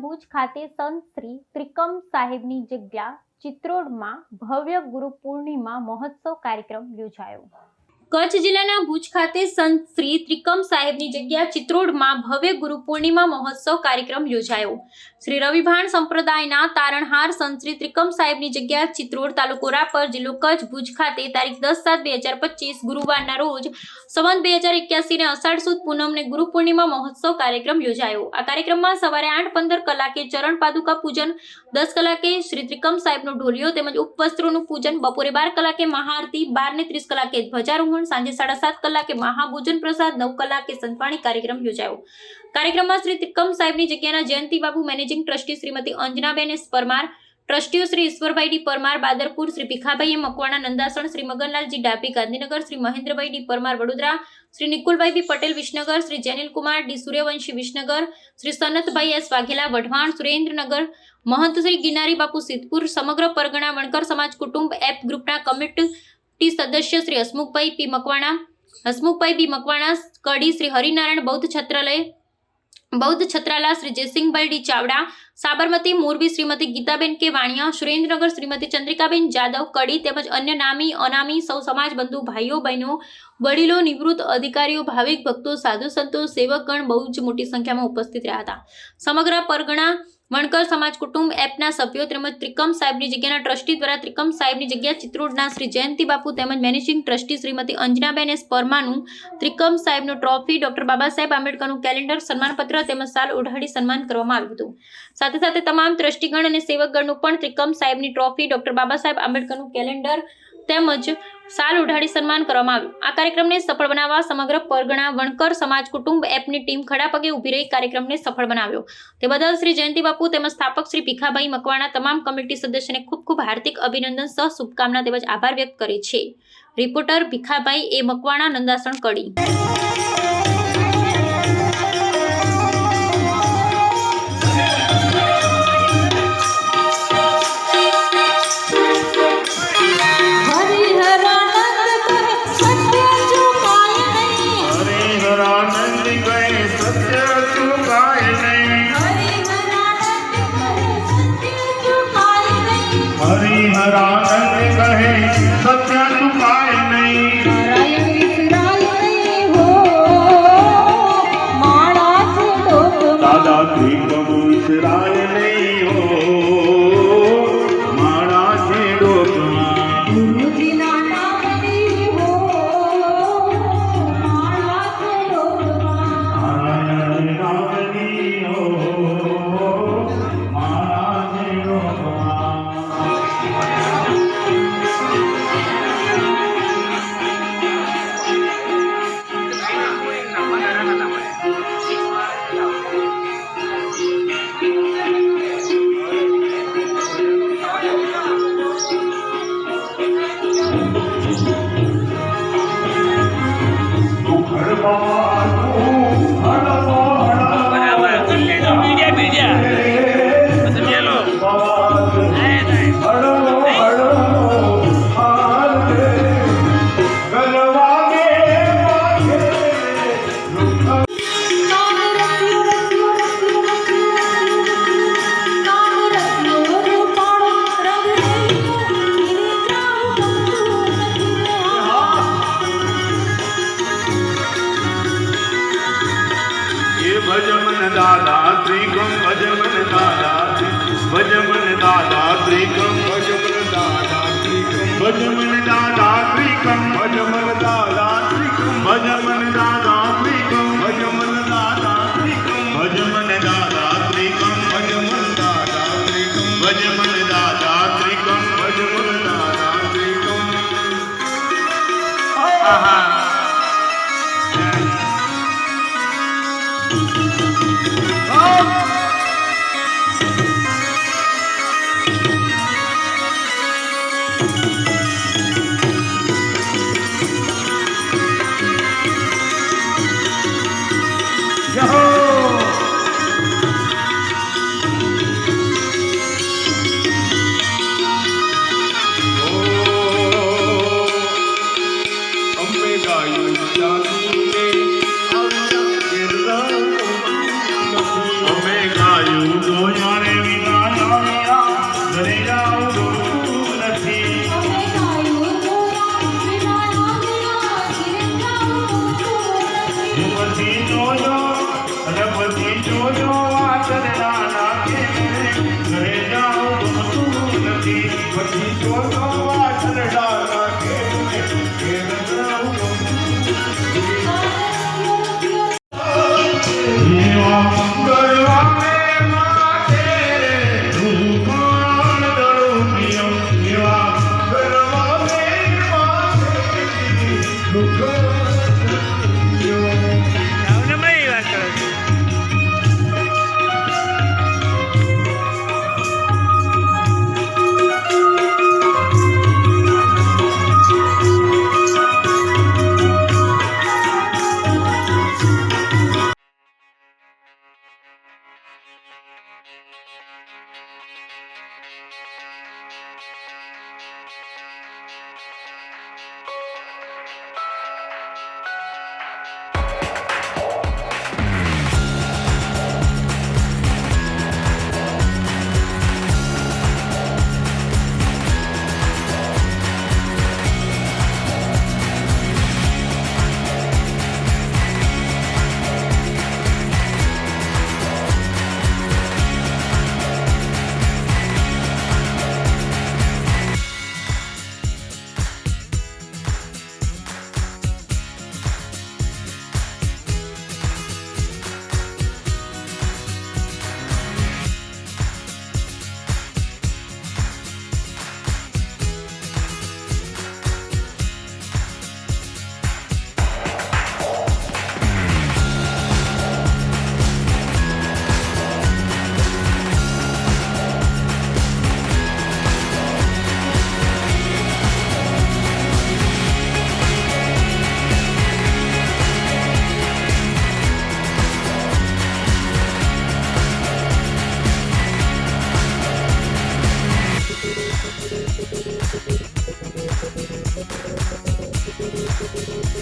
ભુજ ખાતે સંત શ્રી ત્રિકમ સાહેબની જગ્યા ચિત્રોડમાં ભવ્ય ગુરુ પૂર્ણિમા મહોત્સવ કાર્યક્રમ યોજાયો. કચ્છ જિલ્લાના ભુજ ખાતે સંત શ્રી ત્રિકમ સાહેબની જગ્યા ચિત્રોડમાં ભવ્ય ગુરુ પૂર્ણિમા મહોત્સવ કાર્યક્રમ યોજાયો. શ્રી રવિભાણ સંપ્રદાયના તારણહાર સંત શ્રી ત્રિકમ સાહેબની જગ્યા ચિત્રોડ તાલુકો રાપર જિલ્લો કચ્છ ભુજ ખાતે તારીખ દસ સાત બે હજાર પચીસ ગુરુવારના રોજ સંવંત બે હજાર એક્યાસીને અષાઢ સુદ પૂનમને ગુરુ પૂર્ણિમા મહોત્સવ કાર્યક્રમ યોજાયો. આ કાર્યક્રમમાં સવારે આઠ પંદર કલાકે ચરણ પાદુકા પૂજન, દસ કલાકે શ્રી ત્રિકમ સાહેબનો ઢોલિયો તેમજ ઉપવસ્ત્રોનું પૂજન, બપોરે બાર કલાકે મહાઆરતી, બાર ને ત્રીસ કલાકે ધ્વજારોહણ સાંજે સાડા સાત કલાકે મહાભોજન પ્રસાદ, નવ કલાકે સંતવાણી કાર્યક્રમ યોજાયો. કાર્યક્રમમાં શ્રી ત્રિકમ સાહેબની જગ્યાના Jayanti Babu managing trustee Shrimati Anjanaben S Parmar, ટ્રસ્ટીઓ Shri Ishwarbhai D Parmar, Badarpur Shri Bhikhabhai Makwana Nandasan, Shri Maganlalji Dabhi Gandhinagar, Shri Mahendrabhai D Parmar Vadodara, Shri Nikulbhai B Patel Visnagar, Shri Jenilkumar D Suryavanshi Visnagar, Shri Sanatbhai S Vaghela Wadhwan, Surendranagar Mahant Shri Ginari બાપુ સિદ્ધપુર, સમગ્ર પરગણા વણકર સમાજ કુટુંબ app ગ્રુપના committee સદસ્ય શ્રી હસમુખભાઈ પી મકવાણા, હસમુખભાઈ બી મકવાણા, કડી શ્રી હરિનારાયણ બૌદ્ધ છત્રાલય, બૌદ્ધ Chhatrala Shri Jaysinhbhai D Chavda, Sabarmati Morbi Shrimati Gitaben K Vaniya, Surendranagar Shrimati Chandrikaben Jadav, કડી તેમજ અન્ય નામી, અનામી સૌ સમાજ બંધુ ભાઈઓ, બહેનો, વડીલો, નિવૃત્ત અધિકારીઓ, ભાવિક ભક્તો, સાધુ સંતો, સેવકગણ બહુ જ મોટી સંખ્યામાં ઉપસ્થિત રહ્યા હતા. સમગ્ર પરગણા વણકર સમાજ કુટુંબ એપના સભ્યો તેમજ ત્રિકમ સાહેબની જગ્યાના ટ્રસ્ટી દ્વારા ત્રિકમ સાહેબની જગ્યા ચિત્રોડના શ્રી જયંતિ બાપુ તેમજ managing trustee Shrimati Anjanaben S પરમાનું Trikam સાહેબનું trophy doctor Baba Saheb આંબેડકરનું calendar સન્માનપત્ર તેમજ સાલ ઓઢાડી સન્માન કરવામાં આવ્યું હતું. સાથે સાથે તમામ ટ્રસ્ટીગણ અને સેવકગણનું પણ ત્રિકમ સાહેબની trophy doctor Baba Saheb આંબેડકરનું calendar તેમજ સાલ ઉઢાડી સન્માન કરવામાં આવ્યું. આ કાર્યક્રમને સફળ બનાવવા સમગ્ર પરગણા વણકર સમાજ કુટુંબ એપની ટીમ ખડા પગે ઊભી રહી કાર્યક્રમને સફળ બનાવ્યો. તે બદલ શ્રી જયંતિ બાપુ તેમજ સ્થાપક શ્રી ભીખાભાઈ મકવાણા તમામ કમિટી સદસ્યને ખૂબ ખૂબ હાર્દિક અભિનંદન સહ શુભકામના તેમજ આભાર વ્યક્ત કરે છે. Reporter Bhikhabhai A Makwana Nandasan Kadi. ત્રિકમ ભજ મન દાદા ભજ મન દાદા ત્રિકમ ભજ મન દાદા ત્રિકમ ભજ મન દાદા ત્રિકમ ભજ મન દાદા ત્રિકમ ભજ મન દાદા ત્રિકમ ભજ મન દાદા ત્રિકમ ભજ મન દાદા ત્રિકમ ભજ મન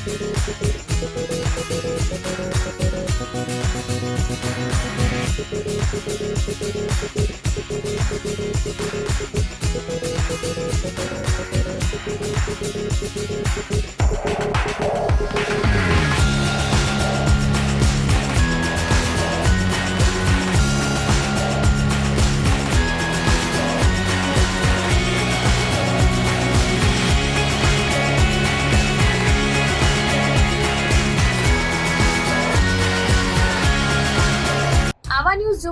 Thank